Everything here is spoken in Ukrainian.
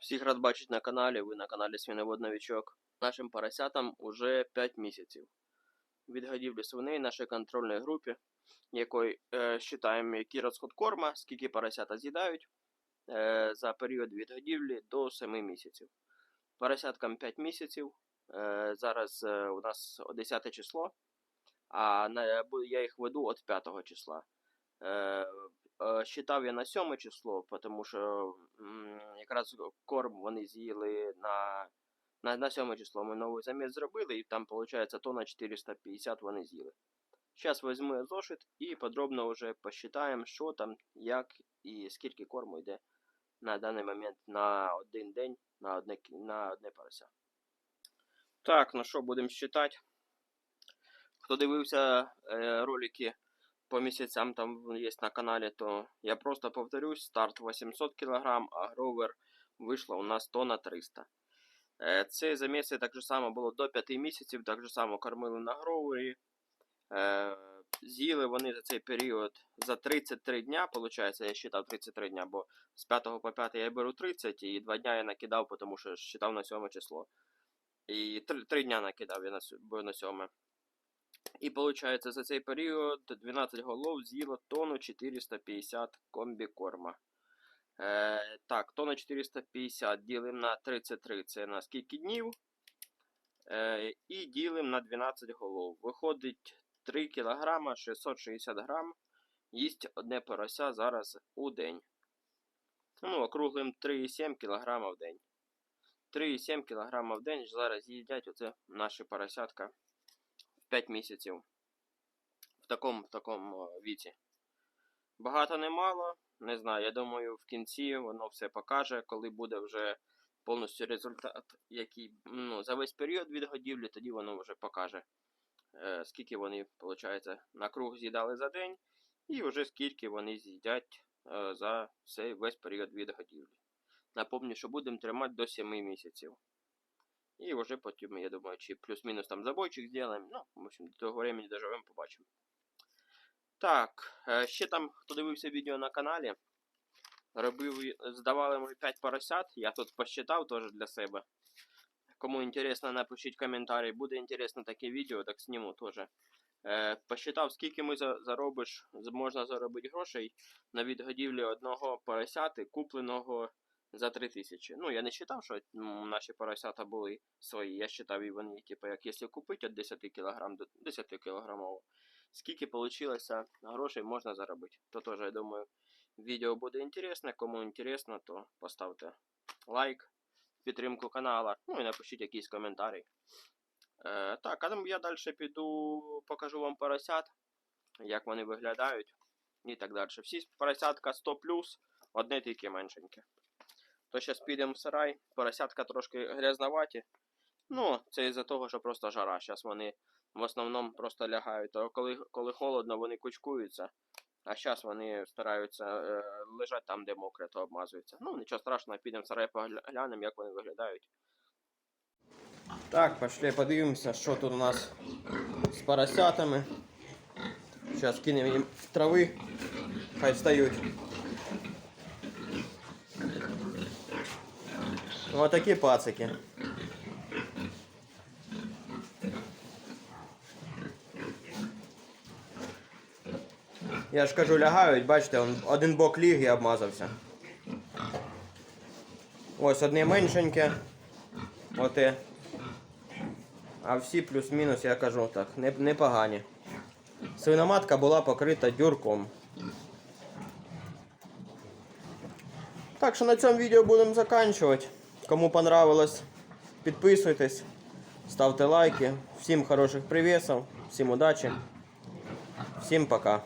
Всіх рад бачити на каналі, ви на каналі Свіновод Новічок. Нашим поросятам уже 5 місяців. Від годівлі свиней нашій контрольній групі, якої е, считаємо, який розход корма, скільки поросята з'їдають е, за період від годівлі до 7 місяців. Поросяткам 5 місяців. Е, зараз е, у нас 10 число, а на, я їх веду від 5 числа. Е, Е, Считав я на 7 число, тому що якраз корм вони з'їли на, на, на 7 число. Ми новий заміс зробили, і там, виходить, тонна 450 вони з'їли. Зараз візьму зошит і подробно вже посчитаємо, що там, як і скільки корму йде на даний момент на один день на одне, на одне порося. Так, ну що, будемо считати. Хто дивився е, ролики по місяцям там є на каналі, то я просто повторюсь, старт 800 кг, а гровер вийшло у нас тонна 300. Е, Це заміси так же само було до 5 місяців, так же само кормили на гровері. Е, З'їли вони за цей період за 33 дня, виходить, я считав 33 дня, бо з 5 по 5 я беру 30, і 2 дня я накидав, тому що считав на 7 число. І 3, 3 дня накидав я на, на 7. І виходить, за цей період 12 голов з'їло тонну 450 комбікорма. Е, так, тонна 450 ділимо на 33, це на скільки днів. Е, і ділимо на 12 голов. Виходить 3 кг 660 грам. Їсть одне порося зараз у день. Ну, округлим 3,7 кг в день. 3,7 кг в день зараз їдять оце наші поросятка 5 місяців. В такому, в такому е, віці. Багато не мало. Не знаю, я думаю, в кінці воно все покаже, коли буде вже повністю результат, який ну, за весь період від годівлі, тоді воно вже покаже, е, скільки вони, виходить, на круг з'їдали за день, і вже скільки вони з'їдять е, за цей весь період від годівлі. Напомню, що будемо тримати до 7 місяців. І вже потім, я думаю, чи плюс-мінус там забойчик зробимо. Ну, в общем, до того времени доживемо, побачимо. Так, е, ще там, хто дивився відео на каналі, робив, здавали ми 5 поросят. Я тут посчитав теж для себе. Кому інтересно, напишіть коментарі. Буде інтересно таке відео, так зніму теж. Е, посчитав, скільки ми заробиш, можна заробити грошей на відгодівлі одного поросяти, купленого за 3 тисячі. Ну, я не вважав, що наші поросята були свої. Я вважав, і вони, типу, як якщо купити від 10 кг до 10 кілограмового, скільки вийшло грошей можна заробити. То теж, я думаю, відео буде інтересне. Кому інтересно, то поставте лайк, підтримку канала, ну і напишіть якийсь коментарі. Е, так, а там я далі піду, покажу вам поросят, як вони виглядають і так далі. Всі поросятка 100 одне тільки меншеньке. То зараз підемо в сарай, поросятка трошки грязноваті. Ну, це із-за того, що просто жара. Зараз вони в основному просто лягають. То коли, коли холодно, вони кучкуються. А зараз вони стараються е, лежати там, де мокре, то обмазуються. Ну, нічого страшного, підемо в сарай поглянемо, як вони виглядають. Так, пошли подивимося, що тут у нас з поросятами. Зараз кинемо їм трави, хай встають. Ось такі пацики. Я ж кажу, лягають, бачите, один бок ліг і обмазався. Ось одне меншеньке. Оте. А всі плюс-мінус, я кажу так, непогані. Свиноматка була покрита дюрком. Так що на цьому відео будемо заканчувати. Кому понравилось, підписуйтесь, ставте лайки. Всім хороших привісів, всім удачі, всім пока.